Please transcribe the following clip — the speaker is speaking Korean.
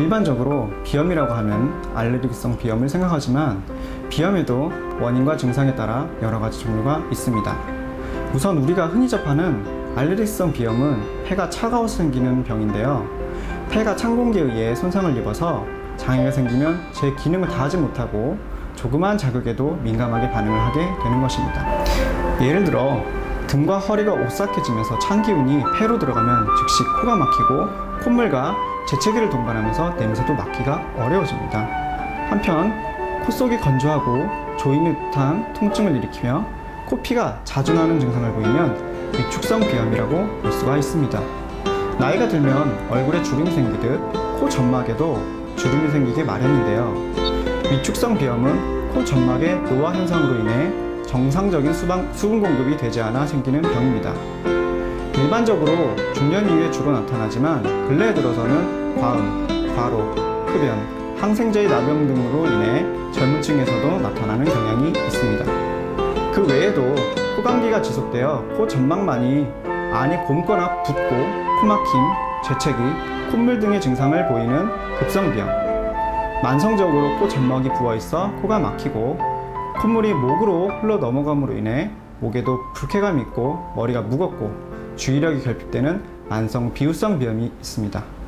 일반적으로 비염이라고 하면 알레르기성 비염을 생각하지만 비염에도 원인과 증상에 따라 여러 가지 종류가 있습니다. 우선 우리가 흔히 접하는 알레르기성 비염은 폐가 차가워서 생기는 병인데요. 폐가 찬 공기에 의해 손상을 입어서 장애가 생기면 제 기능을 다하지 못하고 조그마한 자극에도 민감하게 반응을 하게 되는 것입니다. 예를 들어 등과 허리가 오싹해지면서 찬 기운이 폐로 들어가면 즉시 코가 막히고 콧물과 재채기를 동반하면서 냄새도 맡기가 어려워집니다. 한편 코 속이 건조하고 조이는 듯한 통증을 일으키며 코피가 자주 나는 증상을 보이면 위축성 비염이라고 볼 수가 있습니다. 나이가 들면 얼굴에 주름이 생기듯 코 점막에도 주름이 생기게 마련인데요. 위축성 비염은 코 점막의 노화 현상으로 인해 정상적인 수분 공급이 되지 않아 생기는 병입니다. 일반적으로 중년 이후에 주로 나타나지만 근래에 들어서는 과음, 과로, 흡연, 항생제의 남용 등으로 인해 젊은 층에서도 나타나는 경향이 있습니다. 그 외에도 코감기가 지속되어 코 점막만이 안이 곰거나 붓고 코막힘, 재채기, 콧물 등의 증상을 보이는 급성비염 만성적으로 코 점막이 부어있어 코가 막히고 콧물이 목으로 흘러 넘어감으로 인해 목에도 불쾌감이 있고 머리가 무겁고 주의력이 결핍되는 만성 비후성 비염이 있습니다.